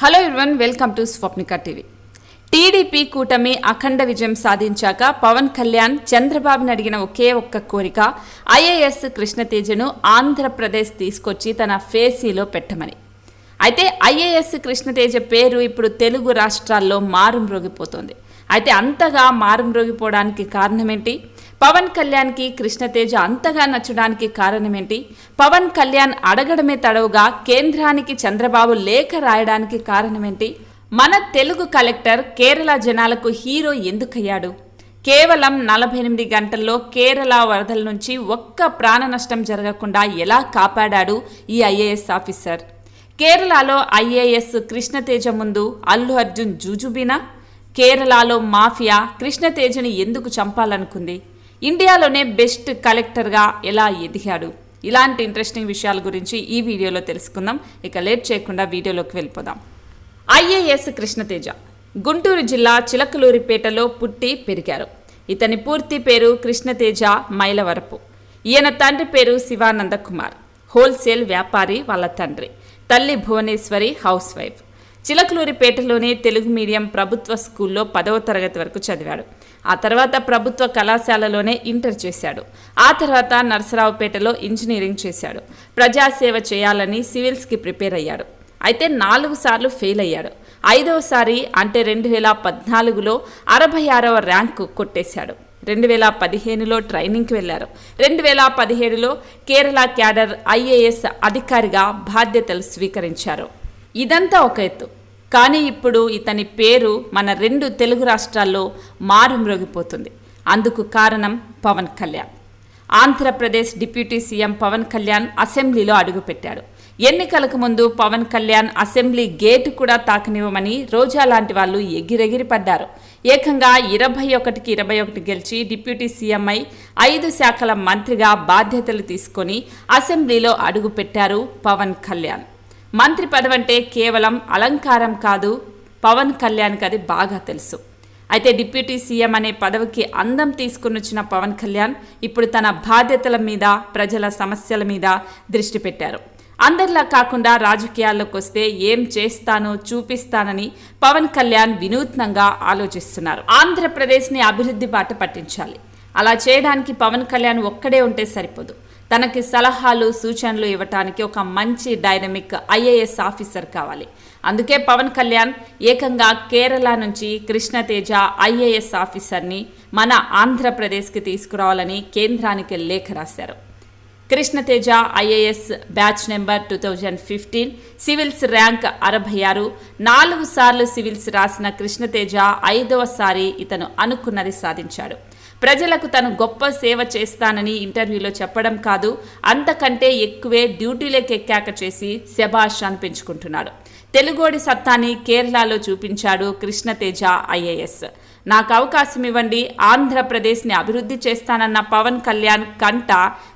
Hello everyone welcome to Swapnika TV TDP కూటమి అఖండ విజయం సాధించాక పవన్ కళ్యాణ్ చంద్రబాబుని అడిగిన ఒకే ఒక్క కోరిక ఐఏఎస్ కృష్ణతేజను ఆంధ్రప్రదేశ్ తీసుకొచ్చి తన ఫేసీలో పెట్టమని. అయితే ఐఏఎస్ కృష్ణతేజ పేరు ఇప్పుడు తెలుగు రాష్ట్రాల్లో మారుమ్రోగిపోతోంది. అయితే అంతగా మారుమ్రోగిపోవడానికి కారణమేంటి? పవన్ కళ్యాణ్కి కృష్ణతేజ అంతగా నచ్చడానికి కారణమేంటి? పవన్ కళ్యాణ్ అడగడమే తడవుగా కేంద్రానికి చంద్రబాబు లేఖ రాయడానికి కారణమేంటి? మన తెలుగు కలెక్టర్ కేరళ జనాలకు హీరో ఎందుకయ్యాడు? కేవలం నలభై ఎనిమిది గంటల్లో కేరళ వరదల నుంచి ఒక్క ప్రాణ నష్టం జరగకుండా ఎలా కాపాడాడు ఈ ఐఏఎస్ ఆఫీసర్? కేరళలో ఐఏఎస్ కృష్ణతేజ ముందు అల్లు అర్జున్ జూజుబీనా? కేరళలో మాఫియా కృష్ణతేజని ఎందుకు చంపాలనుకుంది? ఇండియాలోనే బెస్ట్ కలెక్టర్గా ఎలా ఎదిగాడు? ఇలాంటి ఇంట్రెస్టింగ్ విషయాల గురించి ఈ వీడియోలో తెలుసుకుందాం. ఇక లేట్ చేయకుండా వీడియోలోకి వెళ్ళిపోదాం. ఐఏఎస్ కృష్ణతేజ గుంటూరు జిల్లా చిలకలూరిపేటలో పుట్టి పెరిగారు. ఇతని పూర్తి పేరు కృష్ణతేజ మైలవరపు. ఈయన తండ్రి పేరు శివానంద కుమార్ హోల్సేల్ వ్యాపారి వాళ్ళ తండ్రి. తల్లి భువనేశ్వరి హౌస్ వైఫ్. చిలకలూరిపేటలోనే తెలుగు మీడియం ప్రభుత్వ స్కూల్లో పదవ తరగతి వరకు చదివాడు. ఆ తర్వాత ప్రభుత్వ కళాశాలలోనే ఇంటర్ చేశాడు. ఆ తర్వాత నరసరావుపేటలో ఇంజనీరింగ్ చేశాడు. ప్రజాసేవ చేయాలని సివిల్స్కి ప్రిపేర్ అయ్యాడు. అయితే నాలుగు సార్లు ఫెయిల్ అయ్యాడు. ఐదవసారి అంటే రెండు వేల పద్నాలుగులో అరవై ఆరవ ర్యాంకు కొట్టేశాడు. రెండు వేల పదిహేనులో ట్రైనింగ్కి వెళ్ళారు. రెండు వేల పదిహేడులో కేరళ క్యాడర్ ఐఏఎస్ అధికారిగా బాధ్యతలు స్వీకరించారు. ఇదంతా ఒక ఎత్తు. కానీ ఇప్పుడు ఇతని పేరు మన రెండు తెలుగు రాష్ట్రాల్లో మారుమ్రోగిపోతుంది అందుకు కారణం పవన్ కళ్యాణ్. ఆంధ్రప్రదేశ్ డిప్యూటీ సీఎం పవన్ కళ్యాణ్ అసెంబ్లీలో అడుగుపెట్టాడు ఎన్నికలకు ముందు పవన్ కళ్యాణ్ అసెంబ్లీ గేటు కూడా తాకనివ్వమని రోజా లాంటి వాళ్ళు ఎగిరెగిరి పడ్డారు. ఏకంగా ఇరవై ఒకటికి ఇరవై ఒకటి గెలిచి డిప్యూటీ సీఎంఐ ఐదు శాఖల మంత్రిగా బాధ్యతలు తీసుకొని అసెంబ్లీలో అడుగుపెట్టారు పవన్ కళ్యాణ్. మంత్రి పదవంటే కేవలం అలంకారం కాదు పవన్ కళ్యాణ్కి అది బాగా తెలుసు. అయితే డిప్యూటీ సీఎం అనే పదవికి అందం తీసుకునొచ్చిన పవన్ కళ్యాణ్ ఇప్పుడు తన బాధ్యతల మీద ప్రజల సమస్యల మీద దృష్టి పెట్టారు. అందరిలా కాకుండా రాజకీయాల్లోకి వస్తే ఏం చేస్తానో చూపిస్తానని పవన్ కళ్యాణ్ వినూత్నంగా ఆలోచిస్తున్నారు. ఆంధ్రప్రదేశ్ని అభివృద్ధి బాట పట్టించాలి. అలా చేయడానికి పవన్ కళ్యాణ్ ఒక్కడే ఉంటే సరిపోదు. తనకి సలహాలు సూచనలు ఇవ్వటానికి ఒక మంచి డైనమిక్ ఐఏఎస్ ఆఫీసర్ కావాలి. అందుకే పవన్ కళ్యాణ్ ఏకంగా కేరళ నుంచి కృష్ణతేజ ఐఏఎస్ ఆఫీసర్ని మన ఆంధ్రప్రదేశ్కి తీసుకురావాలని కేంద్రానికి లేఖ రాశారు. Krishnateja IAS batch number two thousand fifteen civils rank అరవై ఆరు నాలుగు సార్లు సివిల్స్ రాసిన కృష్ణతేజ ఐదవసారి ఇతను అనుకున్నది సాధించాడు. ప్రజలకు తను గొప్ప సేవ చేస్తానని ఇంటర్వ్యూలో చెప్పడం కాదు అంతకంటే ఎక్కువే డ్యూటీలోకి ఎక్కాక చేసి శభాష్ అనిపించుకుంటున్నాడు. తెలుగోడి సత్తాని కేరళలో చూపించాడు కృష్ణతేజ ఐఏఎస్. నాకు అవకాశం ఇవ్వండి ఆంధ్రప్రదేశ్ని అభివృద్ధి చేస్తానన్న పవన్ కళ్యాణ్ కంట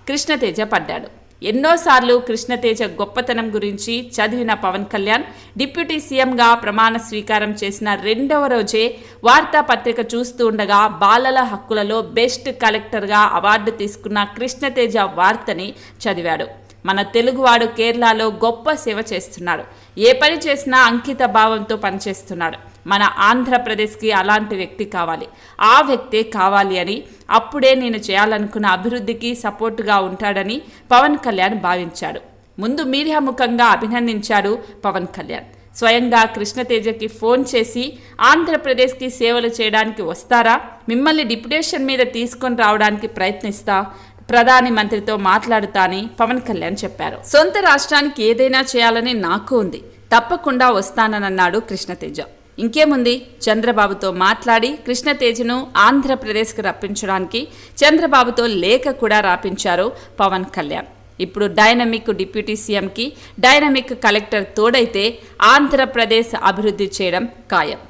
కృష్ణతేజ పడ్డాడు. ఎన్నోసార్లు కృష్ణతేజ గొప్పతనం గురించి చదివిన పవన్ కళ్యాణ్ డిప్యూటీ సీఎంగా ప్రమాణ స్వీకారం చేసిన రెండవ రోజే వార్తాపత్రిక చూస్తూ ఉండగా బాలల హక్కులలో బెస్ట్ కలెక్టర్గా అవార్డు తీసుకున్న కృష్ణతేజ వార్తని చదివాడు. మన తెలుగువాడు కేరళలో గొప్ప సేవ చేస్తున్నాడు. ఏ పని చేసినా అంకిత భావంతో పనిచేస్తున్నాడు. మన ఆంధ్రప్రదేశ్కి అలాంటి వ్యక్తి కావాలి. ఆ వ్యక్తే కావాలి అని అప్పుడే నేను చేయాలనుకున్న అభివృద్ధికి సపోర్టుగా ఉంటాడని పవన్ కళ్యాణ్ భావించాడు. ముందు మీడియా ముఖంగా అభినందించాడు పవన్ కళ్యాణ్. స్వయంగా కృష్ణతేజకి ఫోన్ చేసి ఆంధ్రప్రదేశ్కి సేవలు చేయడానికి వస్తారా? మిమ్మల్ని డిప్యుటేషన్ మీద తీసుకొని రావడానికి ప్రయత్నిస్తా. ప్రధాని మంత్రితో మాట్లాడుతా అని పవన్ కళ్యాణ్ చెప్పారు. సొంత రాష్ట్రానికి ఏదైనా చేయాలని నాకు ఉంది. తప్పకుండా వస్తానన్నాడు కృష్ణతేజ. ఇంకేముంది? చంద్రబాబుతో మాట్లాడి కృష్ణతేజను ఆంధ్రప్రదేశ్కి రప్పించడానికి చంద్రబాబుతో లేఖ కూడా రాపించారు పవన్ కళ్యాణ్. ఇప్పుడు డైనమిక్ డిప్యూటీ సీఎంకి డైనమిక్ కలెక్టర్ తోడైతే ఆంధ్రప్రదేశ్ అభివృద్ధి చేయడం ఖాయం.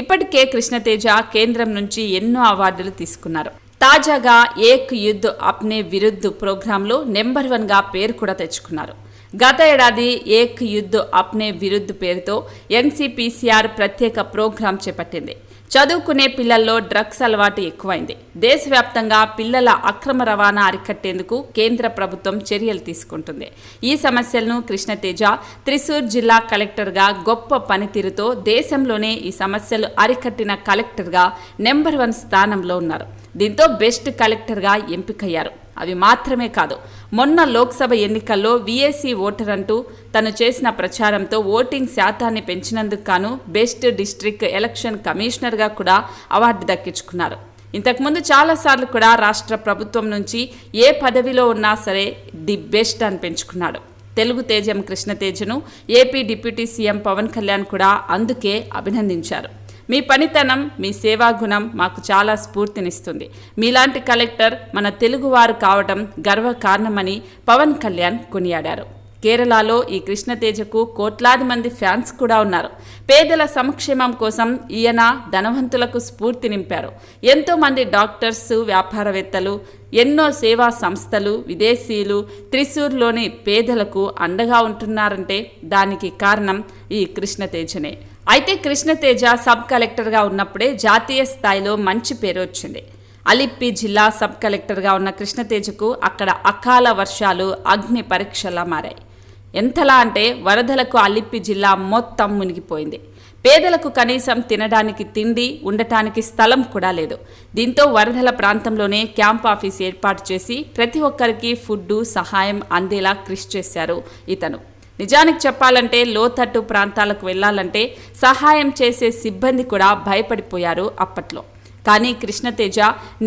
ఇప్పటికే కృష్ణతేజ కేంద్రం నుంచి ఎన్నో అవార్డులు తీసుకున్నారు. తాజాగా ఏక్ యుద్ధ్ అప్నే విరుద్ధ్ ప్రోగ్రాంలో నెంబర్ వన్గా పేరు కూడా తెచ్చుకున్నారు. గత ఏడాది ఏక్ యుద్ధ్ అప్నే విరుద్ధ్ పేరుతో ఎన్సీపీసీఆర్ ప్రత్యేక ప్రోగ్రాం చేపట్టింది. చదువుకునే పిల్లల్లో డ్రగ్స్ అలవాటు ఎక్కువైంది. దేశవ్యాప్తంగా పిల్లల అక్రమ రవాణా అరికట్టేందుకు కేంద్ర ప్రభుత్వం చర్యలు తీసుకుంటుంది. ఈ సమస్యలను కృష్ణతేజ త్రిశూర్ జిల్లా కలెక్టర్గా గొప్ప పనితీరుతో దేశంలోనే ఈ సమస్యలు అరికట్టిన కలెక్టర్గా నెంబర్ వన్ స్థానంలో ఉన్నారు. దీంతో బెస్ట్ కలెక్టర్గా ఎంపికయ్యారు. అవి మాత్రమే కాదు మొన్న లోక్సభ ఎన్నికల్లో విఎస్సీ ఓటర్ అంటూ తను చేసిన ప్రచారంతో ఓటింగ్ శాతాన్ని పెంచినందుకు గాను బెస్ట్ డిస్ట్రిక్ట్ ఎలక్షన్ కమిషనర్గా కూడా అవార్డు దక్కించుకున్నారు. ఇంతకుముందు చాలాసార్లు కూడా రాష్ట్ర ప్రభుత్వం నుంచి ఏ పదవిలో ఉన్నా సరే ది బెస్ట్ అని పెంచుకున్నాడు. తెలుగు తేజం కృష్ణతేజను AP deputy CM Pawan Kalyan కూడా అందుకే అభినందించారు. మీ పనితనం మీ సేవా గుణం మాకు చాలా స్ఫూర్తినిస్తుంది. మీలాంటి కలెక్టర్ మన తెలుగువారు కావడం గర్వకారణమని పవన్ కళ్యాణ్ కొనియాడారు. కేరళలో ఈ కృష్ణతేజకు కోట్లాది మంది ఫ్యాన్స్ కూడా ఉన్నారు. పేదల సంక్షేమం కోసం ఈయన ధనవంతులకు స్ఫూర్తి నింపారు. ఎంతో మంది డాక్టర్స్ వ్యాపారవేత్తలు ఎన్నో సేవా సంస్థలు విదేశీయులు త్రిశూర్లోని పేదలకు అండగా ఉంటున్నారంటే దానికి కారణం ఈ కృష్ణతేజనే. అయితే కృష్ణతేజ సబ్ కలెక్టర్గా ఉన్నప్పుడే జాతీయ స్థాయిలో మంచి పేరు వచ్చింది. అలిప్పి జిల్లా సబ్ కలెక్టర్గా ఉన్న కృష్ణతేజకు అక్కడ అకాల వర్షాలు అగ్ని పరీక్షలా మారాయి. ఎంతలా అంటే వరదలకు అలిప్పి జిల్లా మొత్తం మునిగిపోయింది. పేదలకు కనీసం తినడానికి తిండి ఉండటానికి స్థలం కూడా లేదు. దీంతో వరదల ప్రాంతంలోనే క్యాంప్ ఆఫీస్ ఏర్పాటు చేసి ప్రతి ఒక్కరికి ఫుడ్డు సహాయం అందేలా కృషి చేశారు ఇతను. నిజానికి చెప్పాలంటే లోతట్టు ప్రాంతాలకు వెళ్ళాలంటే సహాయం చేసే సిబ్బంది కూడా భయపడిపోయారు అప్పట్లో. కానీ కృష్ణతేజ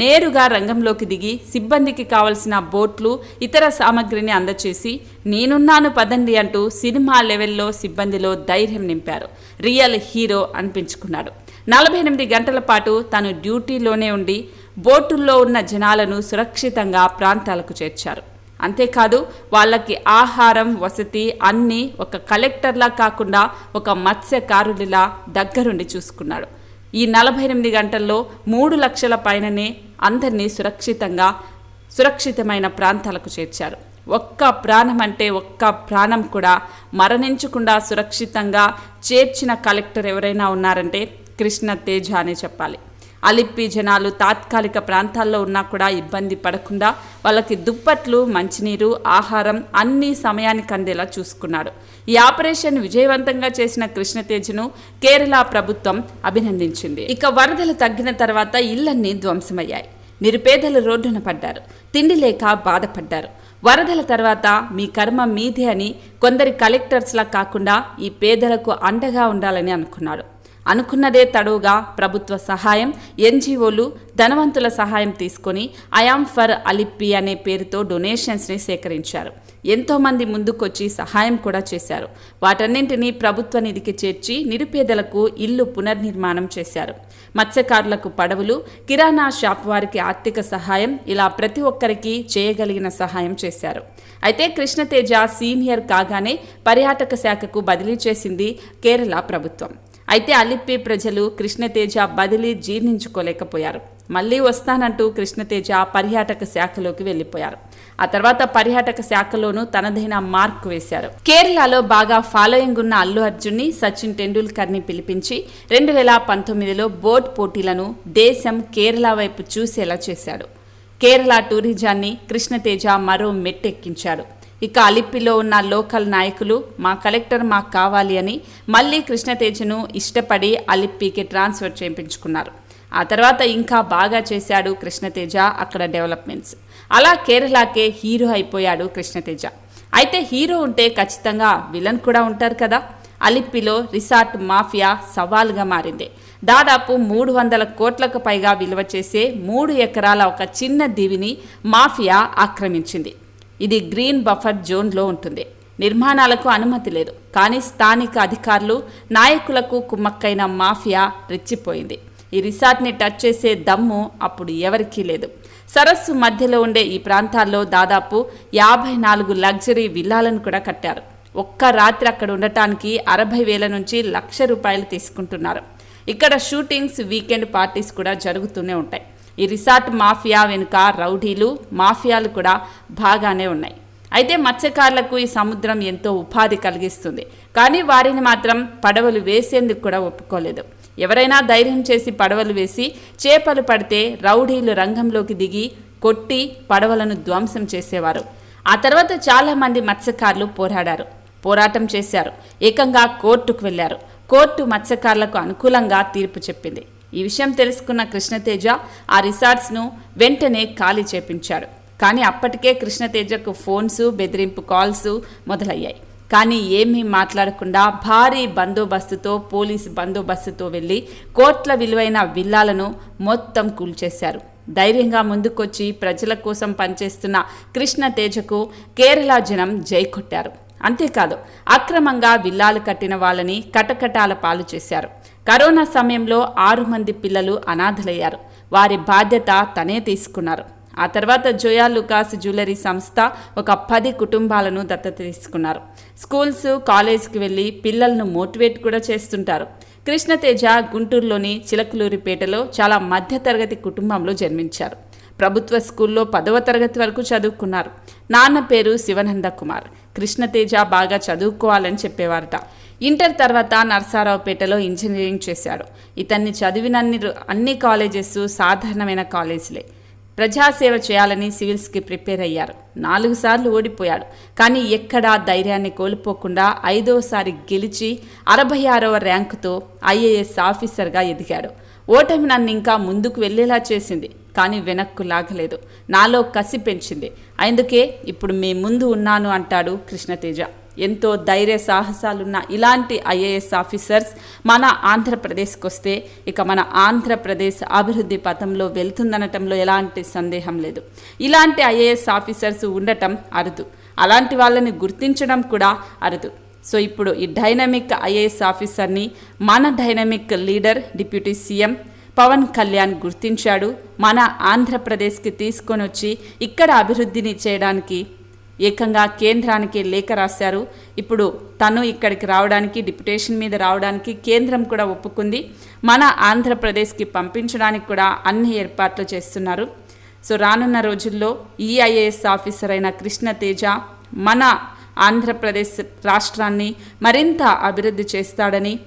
నేరుగా రంగంలోకి దిగి సిబ్బందికి కావలసిన బోట్లు ఇతర సామగ్రిని అందచేసి నేనున్నాను పదండి అంటూ సినిమా లెవెల్లో సిబ్బందిలో ధైర్యం నింపారు. రియల్ హీరో అనిపించుకున్నాడు. నలభై ఎనిమిది గంటల పాటు తను డ్యూటీలోనే ఉండి బోటుల్లో ఉన్న జనాలను సురక్షితంగా ప్రాంతాలకు చేర్చారు. అంతేకాదు వాళ్ళకి ఆహారం వసతి అన్నీ ఒక కలెక్టర్లా కాకుండా ఒక మత్స్యకారుడిలా దగ్గరుండి చూసుకున్నాడు. ఈ నలభై ఎనిమిది గంటల్లో మూడు లక్షల పైననే అందరినీ సురక్షితంగా సురక్షితమైన ప్రాంతాలకు చేర్చారు. ఒక్క ప్రాణం అంటే ఒక్క ప్రాణం కూడా మరణించకుండా సురక్షితంగా చేర్చిన కలెక్టర్ ఎవరైనా ఉన్నారంటే కృష్ణ తేజ అనే చెప్పాలి. అలిప్పి జనాలు తాత్కాలిక ప్రాంతాల్లో ఉన్నా కూడా ఇబ్బంది పడకుండా వాళ్ళకి దుప్పట్లు మంచినీరు ఆహారం అన్ని సమయానికి అందేలా చూసుకున్నాడు ఈ ఆపరేషన్ విజయవంతంగా చేసిన కృష్ణతేజ్ను కేరళ ప్రభుత్వం అభినందించింది. ఇక వరదలు తగ్గిన తర్వాత ఇళ్ళన్నీ ధ్వంసమయ్యాయి. నిరుపేదలు రోడ్డున పడ్డారు. తిండి లేక బాధపడ్డారు. వరదల తర్వాత మీ కర్మ మీదే అని కొందరి కలెక్టర్స్లా కాకుండా ఈ పేదలకు అండగా ఉండాలని అనుకున్నాడు అనుకున్నదే తడువుగా ప్రభుత్వ సహాయం ఎన్జిఓలు ధనవంతుల సహాయం తీసుకొని ఐఆమ్ ఫర్ అలిప్పి అనే పేరుతో డొనేషన్స్ని సేకరించారు. ఎంతోమంది ముందుకొచ్చి సహాయం కూడా చేశారు. వాటన్నింటినీ ప్రభుత్వ నిధికి చేర్చి నిరుపేదలకు ఇల్లు పునర్నిర్మాణం చేశారు. మత్స్యకారులకు పడవలు కిరాణా షాప్ వారికి ఆర్థిక సహాయం ఇలా ప్రతి ఒక్కరికి చేయగలిగిన సహాయం చేశారు. అయితే కృష్ణతేజ సీనియర్ కాగానే పర్యాటక శాఖకు బదిలీ చేసింది కేరళ ప్రభుత్వం. అయితే అలిప్పి ప్రజలు కృష్ణతేజ బదిలీ జీర్ణించుకోలేకపోయారు. మళ్ళీ వస్తానంటూ కృష్ణతేజ పర్యాటక శాఖలోకి వెళ్ళిపోయారు. ఆ తర్వాత పర్యాటక శాఖలోనూ తనదైన మార్క్ వేశారు. కేరళలో బాగా ఫాలోయింగ్ ఉన్న అల్లు అర్జున్ని సచిన్ టెండూల్కర్ని పిలిపించి రెండు వేల పంతొమ్మిదిలో బోట్ పోటీలను దేశం కేరళ వైపు చూసేలా చేశాడు. కేరళ టూరిజాన్ని కృష్ణతేజ మరో మెట్టెక్కించాడు. ఇక అలిప్పిలో ఉన్న లోకల్ నాయకులు మా కలెక్టర్ మాకు కావాలి అని మళ్ళీ కృష్ణతేజను ఇష్టపడి అలిప్పికి ట్రాన్స్ఫర్ చేయించుకున్నారు. ఆ తర్వాత ఇంకా బాగా చేశాడు కృష్ణతేజ అక్కడ డెవలప్మెంట్స్. అలా కేరళకే హీరో అయిపోయాడు కృష్ణతేజ. అయితే హీరో ఉంటే ఖచ్చితంగా విలన్ కూడా ఉంటారు కదా. అలిప్పిలో రిసార్ట్ మాఫియా సవాల్గా మారింది. దాదాపు మూడు వందల కోట్లకు పైగా విలువ చేసే మూడు ఎకరాల ఒక చిన్న దీవిని మాఫియా ఆక్రమించింది. ఇది గ్రీన్ బఫర్ జోన్లో ఉంటుంది. నిర్మాణాలకు అనుమతి లేదు. కానీ స్థానిక అధికారులు నాయకులకు కుమ్మక్కైన మాఫియా రెచ్చిపోయింది. ఈ రిసార్ట్ని టచ్ చేసే దమ్ము అప్పుడు ఎవరికీ లేదు. సరస్సు మధ్యలో ఉండే ఈ ప్రాంతాల్లో దాదాపు యాభై నాలుగు లగ్జరీ విల్లాలను కూడా కట్టారు. ఒక్క రాత్రి అక్కడ ఉండటానికి అరవై వేల నుంచి లక్ష రూపాయలు తీసుకుంటున్నారు. ఇక్కడ షూటింగ్స్ వీకెండ్ పార్టీస్ కూడా జరుగుతూనే ఉంటాయి. ఈ రిసార్ట్ మాఫియా వెనుక రౌడీలు మాఫియాలు కూడా బాగానే ఉన్నాయి. అయితే మత్స్యకారులకు ఈ సముద్రం ఎంతో ఉపాధి కలిగిస్తుంది. కానీ వారిని మాత్రం పడవలు వేసేందుకు కూడా ఒప్పుకోలేదు. ఎవరైనా ధైర్యం చేసి పడవలు వేసి చేపలు పడితే రౌడీలు రంగంలోకి దిగి కొట్టి పడవలను ధ్వంసం చేసేవారు. ఆ తర్వాత చాలామంది మత్స్యకారులు పోరాడారు. పోరాటం చేశారు. ఏకంగా కోర్టుకు వెళ్ళారు కోర్టు మత్స్యకారులకు అనుకూలంగా తీర్పు చెప్పింది. ఈ విషయం తెలుసుకున్న కృష్ణతేజ ఆ రిసార్ట్స్ను వెంటనే ఖాళీ చేపించాడు కానీ అప్పటికే కృష్ణతేజకు ఫోన్స్ బెదిరింపు కాల్స్ మొదలయ్యాయి. కానీ ఏమీ మాట్లాడకుండా భారీ బందోబస్తుతో పోలీసు బందోబస్తుతో వెళ్ళి కోట్ల విలువైన విల్లాలను మొత్తం కూల్చేశారు. ధైర్యంగా ముందుకొచ్చి ప్రజల కోసం పనిచేస్తున్న కృష్ణ తేజకు కేరళ జనం జై కొట్టారు. అంతేకాదు అక్రమంగా విల్లాలు కట్టిన వాళ్ళని కటకటాల పాలు చేశారు. కరోనా సమయంలో ఆరు మంది పిల్లలు అనాథలయ్యారు. వారి బాధ్యత తనే తీసుకున్నారు. ఆ తర్వాత జోయా లుకాస్ జ్యువెలరీ సంస్థ ఒక పది కుటుంబాలను దత్తత తీసుకున్నారు. స్కూల్స్ కాలేజ్కి వెళ్ళి పిల్లలను మోటివేట్ కూడా చేస్తుంటారు. కృష్ణతేజ గుంటూరులోని చిలకలూరిపేటలో చాలా మధ్యతరగతి కుటుంబంలో జన్మించారు. ప్రభుత్వ స్కూల్లో పదవ తరగతి వరకు చదువుకున్నారు. నాన్న పేరు శివనంద కుమార్ కృష్ణతేజ బాగా చదువుకోవాలని చెప్పేవారట. ఇంటర్ తర్వాత నర్సారావుపేటలో ఇంజనీరింగ్ చేశాడు. ఇతన్ని చదివినన్ని అన్ని కాలేజెస్ సాధారణమైన కాలేజీలే. ప్రజాసేవ చేయాలని సివిల్స్కి ప్రిపేర్ అయ్యారు. నాలుగు సార్లు ఓడిపోయాడు. కానీ ఎక్కడా ధైర్యాన్ని కోల్పోకుండా ఐదోసారి గెలిచి అరవై ఆరవ ర్యాంకుతో ఐఏఎస్ ఆఫీసర్గా ఎదిగాడు. ఓటమి నన్ను ఇంకా ముందుకు వెళ్ళేలా చేసింది కానీ వెనక్కు లాగలేదు. నాలో కసి పెంచింది. అందుకే ఇప్పుడు మీ ముందు ఉన్నాను అంటాడు కృష్ణతేజ. ఎంతో ధైర్య సాహసాలున్న ఇలాంటి ఐఏఎస్ ఆఫీసర్స్ మన ఆంధ్రప్రదేశ్కి వస్తే ఇక మన ఆంధ్రప్రదేశ్ అభివృద్ధి పథంలో వెళ్తుందనటంలో ఎలాంటి సందేహం లేదు. ఇలాంటి ఐఏఎస్ ఆఫీసర్స్ ఉండటం అరుదు. అలాంటి వాళ్ళని గుర్తించడం కూడా అరుదు. సో ఇప్పుడు ఈ డైనమిక్ ఐఏఎస్ ఆఫీసర్ని మన dynamic leader deputy CM Pawan Kalyan గుర్తించాడు. మన ఆంధ్రప్రదేశ్కి తీసుకొని వచ్చి ఇక్కడ అభివృద్ధిని చేయడానికి ఏకంగా కేంద్రానికి లేఖ రాశారు. ఇప్పుడు తను ఇక్కడికి రావడానికి డిప్యుటేషన్ మీద రావడానికి కేంద్రం కూడా ఒప్పుకుంది. మన ఆంధ్రప్రదేశ్కి పంపించడానికి కూడా అన్ని ఏర్పాట్లు చేస్తున్నారు. సో రానున్న రోజుల్లో ఈఐఏఎస్ ఆఫీసర్ అయిన కృష్ణ తేజ మన ఆంధ్రప్రదేశ్ రాష్ట్రాన్ని మరింత అభివృద్ధి చేస్తాడని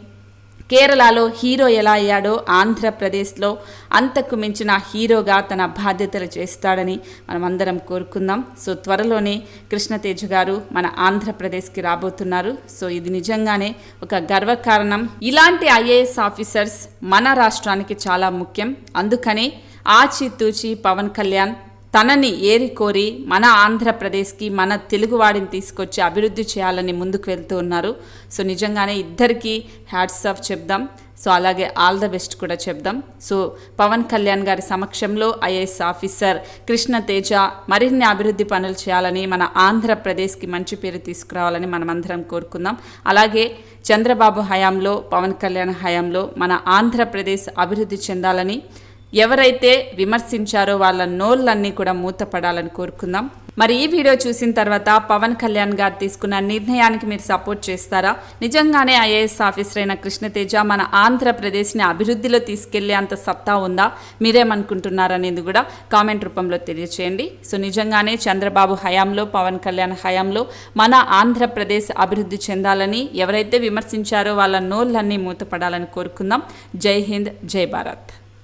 కేరళలో హీరో ఎలా అయ్యాడో ఆంధ్రప్రదేశ్లో అంతకు మించిన హీరోగా తన బాధ్యతలు చేస్తాడని మనమందరం కోరుకుందాం. సో త్వరలోనే కృష్ణతేజ గారు మన ఆంధ్రప్రదేశ్కి రాబోతున్నారు. సో ఇది నిజంగానే ఒక గర్వకారణం. ఇలాంటి ఐఏఎస్ ఆఫీసర్స్ మన రాష్ట్రానికి చాలా ముఖ్యం. అందుకని ఆచితూచి పవన్ కళ్యాణ్ తనని ఏరి కోరి మన ఆంధ్రప్రదేశ్కి మన తెలుగువాడిని తీసుకొచ్చి అభివృద్ధి చేయాలని ముందుకు వెళ్తూ ఉన్నారు. సో నిజంగానే ఇద్దరికి హ్యాట్స్ ఆఫ్ చెప్దాం. సో అలాగే ఆల్ ద బెస్ట్ కూడా చెప్దాం. సో పవన్ కళ్యాణ్ గారి సమక్షంలో ఐఏఎస్ ఆఫీసర్ కృష్ణ తేజ మరిన్ని అభివృద్ధి పనులు చేయాలని మన ఆంధ్రప్రదేశ్కి మంచి పేరు తీసుకురావాలని మనమందరం కోరుకుందాం. అలాగే చంద్రబాబు హయాంలో పవన్ కళ్యాణ్ హయాంలో మన ఆంధ్రప్రదేశ్ అభివృద్ధి చెందాలని ఎవరైతే విమర్శించారో వాళ్ళ నోళ్ళన్నీ కూడా మూతపడాలని కోరుకుందాం. మరి ఈ వీడియో చూసిన తర్వాత పవన్ కళ్యాణ్ గారు తీసుకున్న నిర్ణయానికి మీరు సపోర్ట్ చేస్తారా? నిజంగానే ఐఏఎస్ ఆఫీసర్ అయిన కృష్ణతేజ మన ఆంధ్రప్రదేశ్ని అభివృద్ధిలో తీసుకెళ్ళే అంత సత్తా ఉందా? మీరేమనుకుంటున్నారనేది కూడా కామెంట్ రూపంలో తెలియచేయండి. సో నిజంగానే చంద్రబాబు హయాంలో పవన్ కళ్యాణ్ హయాంలో మన ఆంధ్రప్రదేశ్ అభివృద్ధి చెందాలని ఎవరైతే విమర్శించారో వాళ్ళ నోళ్ళన్నీ మూతపడాలని కోరుకుందాం. జై హింద్ జై భారత్.